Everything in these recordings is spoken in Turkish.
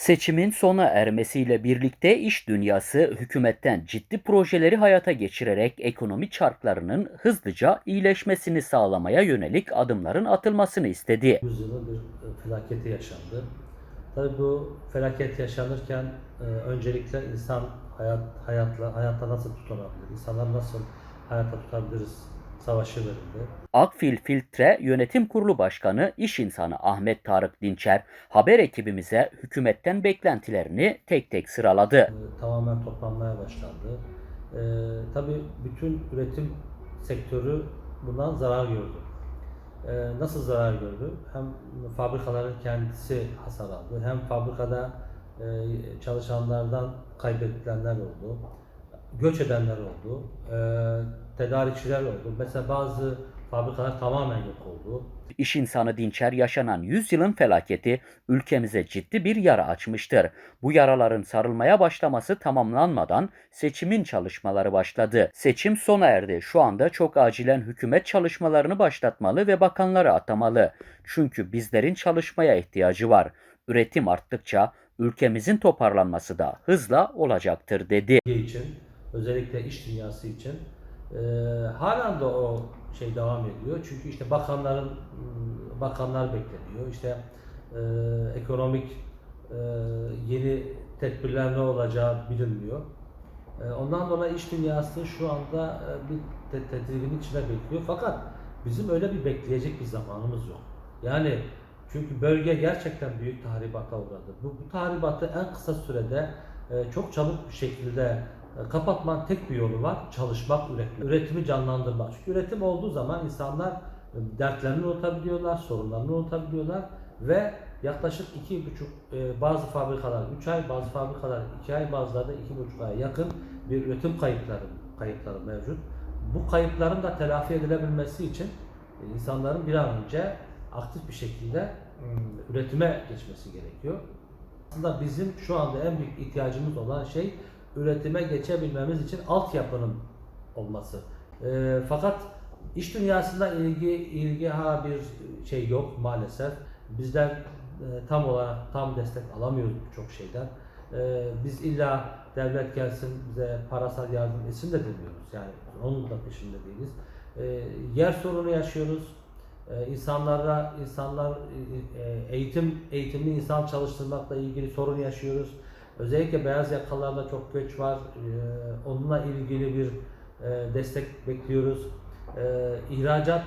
Seçimin sona ermesiyle birlikte iş dünyası hükümetten ciddi projeleri hayata geçirerek ekonomi çarklarının hızlıca iyileşmesini sağlamaya yönelik adımların atılmasını istedi. yüzyılın bir e, felaketi yaşandı. Tabii bu felaket yaşanırken e, öncelikle insan hayat hayatla hayatta nasıl tutunabilir? İnsanlar nasıl hayatta tutabiliriz? Savaşı verildi. Akfil Filtre Yönetim Kurulu Başkanı İş İnsanı Ahmet Tarık Dinçer haber ekibimize hükümetten beklentilerini tek tek sıraladı. E, tamamen toplanmaya başlandı. E, tabii bütün üretim sektörü bundan zarar gördü. E, nasıl zarar gördü? Hem fabrikaların kendisi hasar aldı, hem fabrikada e, çalışanlardan kaybedilenler oldu, göç edenler oldu, e, tedarikçiler oldu. Mesela bazı fabrikalar tamamen yok oldu. İş insanı Dinçer yaşanan 100 yılın felaketi ülkemize ciddi bir yara açmıştır. Bu yaraların sarılmaya başlaması tamamlanmadan seçimin çalışmaları başladı. Seçim sona erdi. Şu anda çok acilen hükümet çalışmalarını başlatmalı ve bakanları atamalı. Çünkü bizlerin çalışmaya ihtiyacı var. Üretim arttıkça ülkemizin toparlanması da hızla olacaktır dedi. İçin, özellikle iş dünyası için halen de o şey devam ediyor. Çünkü işte bakanların bakanlar bekleniyor. İşte e, ekonomik e, yeni tedbirler ne olacağı bilinmiyor. E, ondan dolayı iş dünyası şu anda e, bir te- tedirginlik içinde bekliyor. Fakat bizim öyle bir bekleyecek bir zamanımız yok. Yani çünkü bölge gerçekten büyük tahribata uğradı. Bu, bu tahribatı en kısa sürede e, çok çabuk bir şekilde kapatmanın tek bir yolu var. Çalışmak, üretmek. Üretimi canlandırmak. Çünkü üretim olduğu zaman insanlar e, dertlerini unutabiliyorlar, sorunlarını unutabiliyorlar ve yaklaşık iki buçuk e, bazı fabrikalar 3 ay, bazı fabrikalar 2 ay, bazıları iki buçuk aya yakın bir üretim kayıpları kayıpları mevcut. Bu kayıpların da telafi edilebilmesi için e, insanların bir an önce aktif bir şekilde ım, üretime geçmesi gerekiyor. Aslında bizim şu anda en büyük ihtiyacımız olan şey üretime geçebilmemiz için altyapının olması. Ee, fakat iş dünyasında ilgi ilgi ha bir şey yok maalesef. Bizler e, tam olarak tam destek alamıyoruz birçok şeyden. Ee, biz illa devlet gelsin bize parasal yardım etsin de demiyoruz. Yani onun da peşinde değiliz. Ee, yer sorunu yaşıyoruz. Ee, insanlara insanlar e, e, eğitim eğitimli insan çalıştırmakla ilgili sorun yaşıyoruz. Özellikle beyaz yakalarda çok göç var. Ee, Onunla ilgili bir e, destek bekliyoruz. Ee, İhracat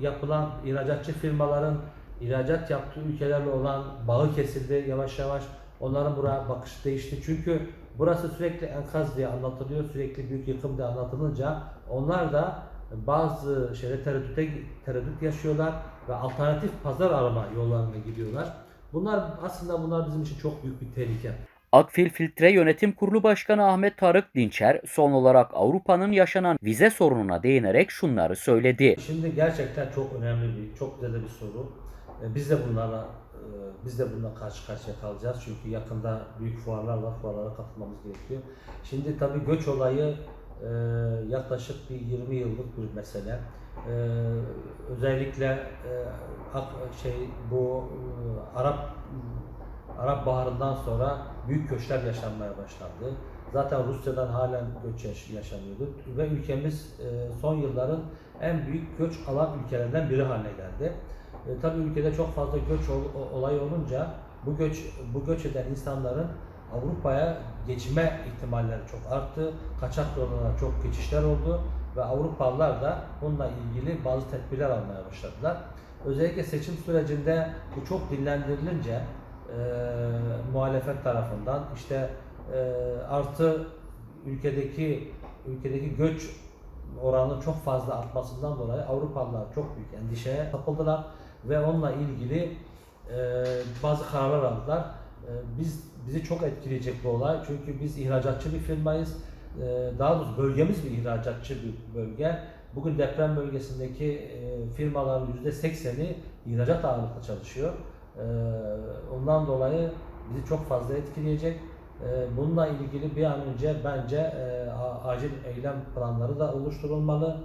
yapılan ihracatçı firmaların ihracat yaptığı ülkelerle olan bağı kesildi yavaş yavaş. Onların buraya bakışı değişti. Çünkü burası sürekli enkaz diye anlatılıyor. Sürekli büyük yıkım diye anlatılınca onlar da bazı şeyde tereddüte, tereddüt yaşıyorlar ve alternatif pazar arama yollarına gidiyorlar. Bunlar aslında bunlar bizim için çok büyük bir tehlike. Akfil Filtre Yönetim Kurulu Başkanı Ahmet Tarık Dinçer son olarak Avrupa'nın yaşanan vize sorununa değinerek şunları söyledi. Şimdi gerçekten çok önemli bir, çok güzel bir soru. E, Biz de bunlarla e, biz de bununla karşı karşıya kalacağız. Çünkü yakında büyük fuarlar var, fuarlara katılmamız gerekiyor. Şimdi tabii göç olayı e, yaklaşık bir 20 yıllık bir mesele. E, özellikle e, şey bu e, Arap Arap Baharı'ndan sonra büyük göçler yaşanmaya başlandı. Zaten Rusya'dan halen göç yaş- yaşanıyordu ve ülkemiz e, son yılların en büyük göç alan ülkelerinden biri haline geldi. E, tabii ülkede çok fazla göç ol- olayı olunca bu göç bu göç eden insanların Avrupa'ya geçme ihtimalleri çok arttı. Kaçak yollarına çok geçişler oldu ve Avrupalılar da bununla ilgili bazı tedbirler almaya başladılar. Özellikle seçim sürecinde bu çok dillendirilince e, muhalefet tarafından işte e, artı ülkedeki ülkedeki göç oranının çok fazla artmasından dolayı Avrupalılar çok büyük endişeye kapıldılar ve onunla ilgili e, bazı kararlar aldılar. E, biz bizi çok etkileyecek bu olay çünkü biz ihracatçı bir firmayız. E, daha doğrusu bölgemiz bir ihracatçı bir bölge. Bugün deprem bölgesindeki e, firmaların %80'i ihracat ağırlıklı çalışıyor. E, ondan dolayı bizi çok fazla etkileyecek. Bununla ilgili bir an önce bence e, acil eylem planları da oluşturulmalı.